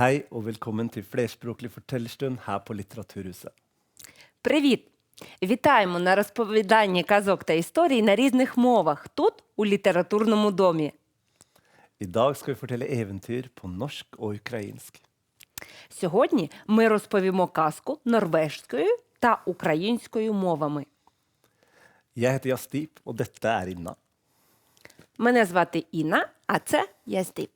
Hei og velkommen til flerspråklig fortellerstund her på Litteraturhuset. Привіт! Вітаємо на розповіданні казок та історій на різних мовах тут, у літературному домі. I dag skal vi fortelle eventyr på norsk og ukrainsk. Сьогодні ми розповімо казку норвежською та українською мовами. Jeg heter Jastip, og dette er Inna. Мене звати Інна, а це Ястіп.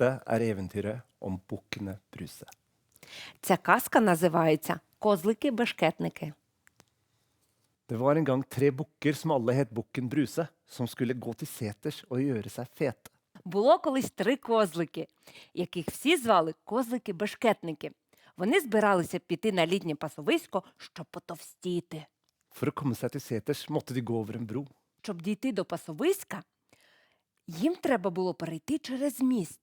Dette er eventyret om bukkene Bruse. Ця казка називається Козлики-бешкетники. Det var en gang tre bukker som alle het Bukken Bruse, som skulle gå til seters og gjøre seg fete. Було колись три козлики, яких всі звали козлики-бешкетники. Вони збиралися піти на літнє пасовисько, щоб потовстіти. For å komme seg til seters måtte de gå over en bro. Щоб дійти до пасовиська, їм треба було перейти через міст.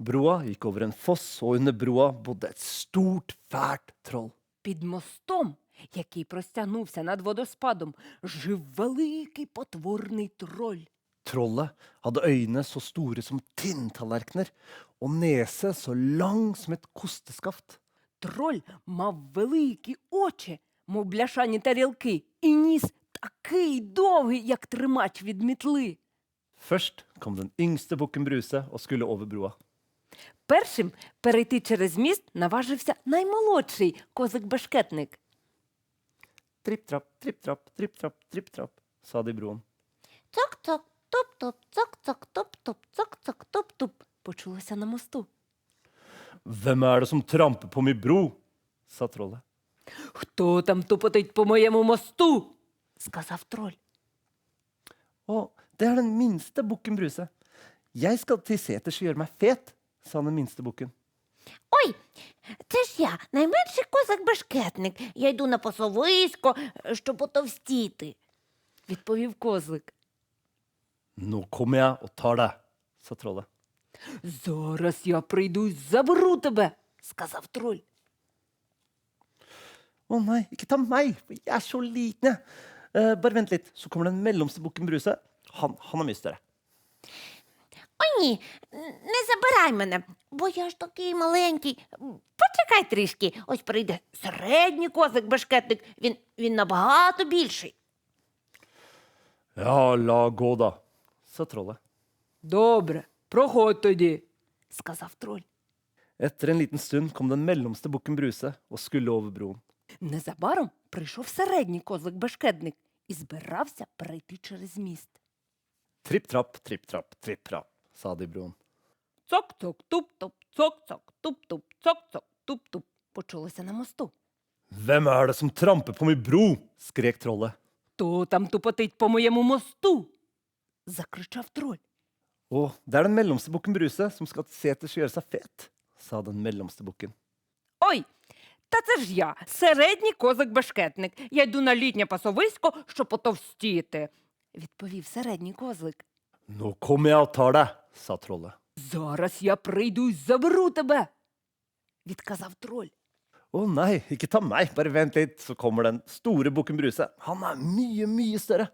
Broa gikk over en foss, og under broa bodde et stort, fælt troll. Під мостом, який простягнувся над водоспадом, жив великий потворний троль. Trollet hadde øyne så store som tinntallerkener og nese så lang som et kosteskaft. Троль мав великі очі, мов бляшані тарілки, і ніс такий довгий, як тримач від мітли. Først kom den yngste bukken Bruse og skulle over broa. Першим перейти через міст наважився наймолодший козик-бешкетник. Tripp-trapp, tripp-trapp, tripp-trapp, tripp-trapp, sa de. Цок-цок, топ-топ, цок-цок, топ-топ, цок-цок, топ-топ. Почулося на мосту. Hvem er det som tramper på min bro? sa trollet. Хто там тупотить по моєму мосту? сказав троль. Å, det er den minste bukken Bruse. Jeg skal til seters og gjøre meg fet, sa den minste bukken. Ой, це ж я, найменший козак-бешкетник. Я йду на пасовисько, е, щоб потовстіти. відповів козлик. Nå kommer jeg og tar deg, sa trollet. Зараз я прийду й заберу тебе, сказав троль. Å nei, ikke ta meg, for jeg er så liten, jeg. Eh, bare vent litt, så kommer den mellomste bukken Bruse. Han, han er mye større. О, ні, не забирай мене, бо я ж такий маленький. Почекай трішки, ось прийде середній козак-бешкетник. Він, він набагато більший. La gå, da. Добре, проходь тоді, сказав троль. Etter en liten stund kom den mellomste bukken Bruse og skulle over broen. Незабаром прийшов середній козлик-бешкетник і збирався перейти через міст. Tripp-trapp, tripp-trapp, tripp-trapp, sa de i broen. Цок-цок, туп-туп, цок-цок, туп-туп, цок-цок, туп-туп. Почулося на мосту. Hvem er det som tramper på min bro? skrek trollet. Хто там тупотить по моєму мосту? закричав троль. Å, det er den mellomste bukken Bruse som skal til seters og gjøre seg fet, sa den mellomste bukken. Ой, та це ж я, середній козик-бешкетник. Я йду на літнє пасовисько, щоб потовстіти, відповів середній козлик. Nå kommer jeg og tar deg, sa. Зараз я прийду й заберу тебе, відказав троль. Å nei, ikke ta meg, bare vent litt, så kommer den store bukken Bruse. Han er mye, mye større.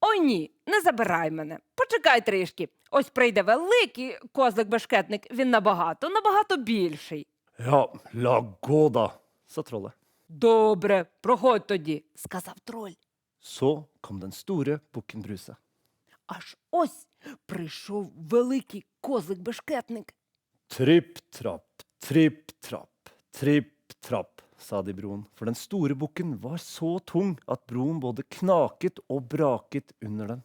Ой ні, не забирай мене. Почекай трішки. Ось прийде великий козик-бешкетник. Він набагато, набагато більший. Ja, la gå, da, sa trollet. Добре, проходь тоді, сказав троль. Så kom den store bukken Bruse. Аж ось прийшов великий козик-бешкетник. Tripp-trapp, tripp-trapp, tripp-trapp, sa de i broen, for den store bukken var så tung at broen både knaket og braket under den.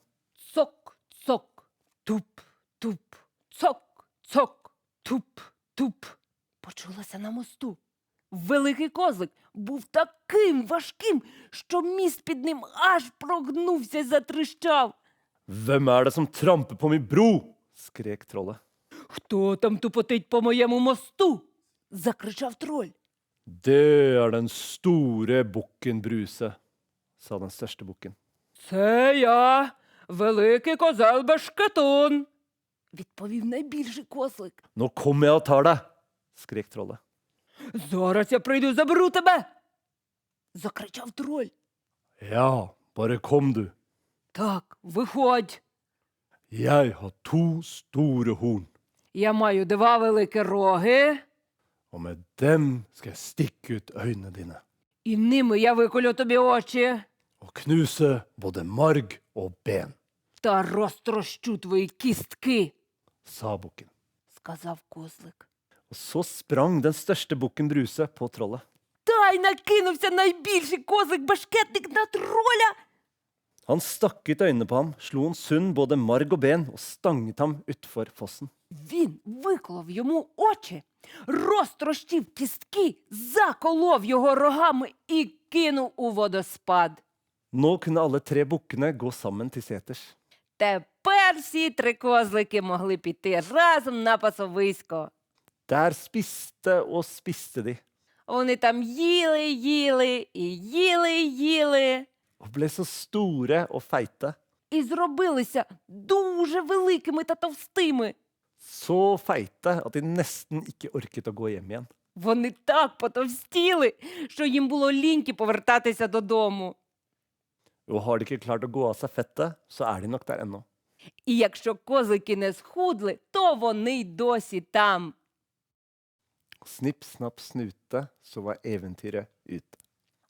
Цок, цок, туп, туп, цок, цок, туп, туп. Почулося на мосту. Великий козлик був таким важким, що міст під ним аж прогнувся й затріщав. Hvem er det som tramper på min bro? skrek trollet. Хто там тупотить по моєму мосту? закричав троль. Det er den store bukken Bruse, sa den største bukken. Це я, великий козел Бешкетун, відповів найбільший козлик. Nå kommer jeg og tar deg, skrek trollet. Зараз я прийду і заберу тебе. закричав троль. Ja, bare kom du. Так, виходь. Jeg har to store horn. Я маю два великі роги, Og med dem skal jeg stikke ut øynene dine і ними я виколю тобі очі og knuse både marg og ben, та розтрощу твої кістки, sa bukken. сказав козлик. Og så sprang den største bukken Bruse på trollet. Та й накинувся найбільший козлик башкетник на троля. Han stakk ut øynene på ham, slo han sund både marg og ben og stanget ham utfor fossen. Він виколов йому очі, розтрощив кістки, заколов його рогами і кинув у водоспад. Nå kunne alle tre bukkene gå sammen til seters. Тепер всі три козлики могли піти разом на пасовисько. Der spiste og spiste de, Вони там їли, їли і їли, їли, og ble så store og feite. і зробилися дуже великими та товстими. Så feite at de nesten ikke orket å gå hjem igjen. Вони так потовстіли, що їм було ліньки повертатися додому. Og har de ikke klart å gå av seg fettet, så er de nok der ennå. І якщо козлики не схудли, то вони й досі там. Snipp, snapp, snute, så var eventyret ute.